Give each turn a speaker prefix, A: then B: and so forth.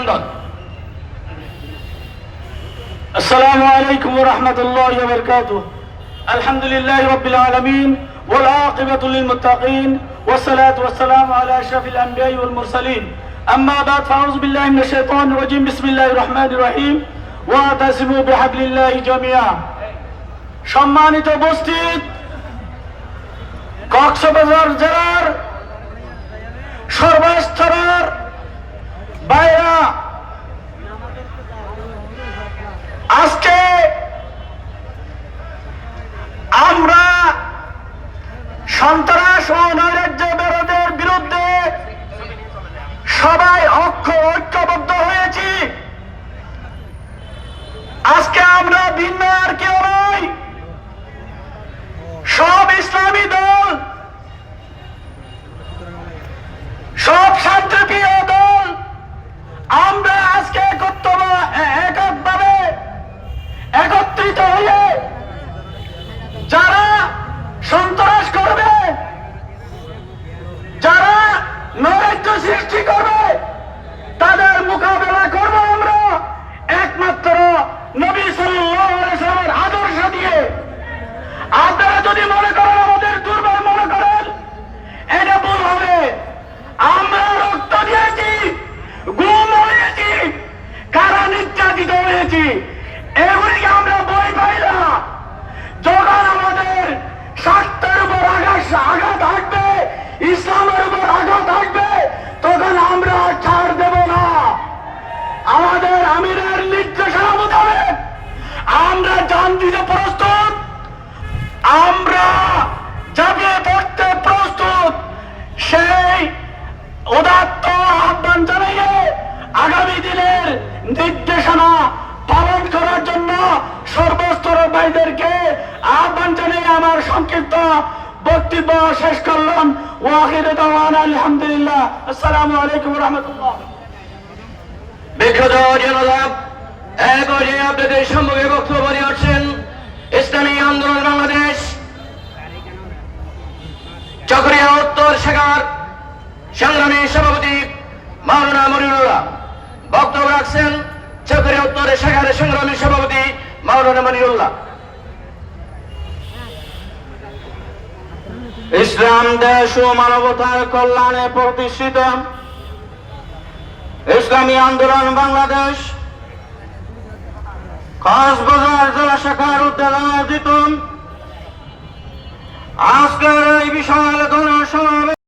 A: অভিনন্দন আসসালামু আলাইকুম রহমতুল্লাহ বরকাত আলহামদুলিল্লাহ রবিল আলমিন والعاقبة للمتقين والصلاة والسلام على أشرف الأنبياء والمرسلين أما بعد فأعوذ بالله من الشيطان الرجيم بسم الله الرحمن الرحيم واعتصموا بحبل الله جميعا সম্মানিত উপস্থিত কক্সবাজার জেলার সর্বস্তরের সন্ত্রাস ও দিতে প্রস্তুত। আমরা যাবে পড়তে প্রস্তুত। সেই উদাত্ত আহ্বান জানিয়ে আগামী দিনের নির্দেশনা পালন করার জন্য সর্বস্তরের ভাইদেরকে আহ্বান জানিয়ে আমার সংক্ষিপ্ত বক্তব্য শেষ করলাম। ওয়াহিদ আলহামদুলিল্লাহ। আসসালামু আলাইকুম রহমতুল্লাহ।
B: বিখ্যাত জনতা এক পর্যায়ে আপনাদের সম্মুখে বক্তব্য নিয়ে আসছেন, ইসলামী আন্দোলন বাংলাদেশ, চকরিয়া উত্তর শাখার সংগ্রামী সভাপতি মাওলানা মনিরুল্লাহ। বক্তব্য রাখছেন চকরিয়া উত্তর শাখার সংগ্রামী সভাপতি মাওলানা মনিরুল্লাহ।
A: ইসলাম, দেশ ও মানবতার কল্যাণে প্রতিষ্ঠিত ইসলামী আন্দোলন বাংলাদেশ কক্সবাজার জেলা শাখার উদ্যোগে আয়োজিত। আজকের এই বিশাল গণসভা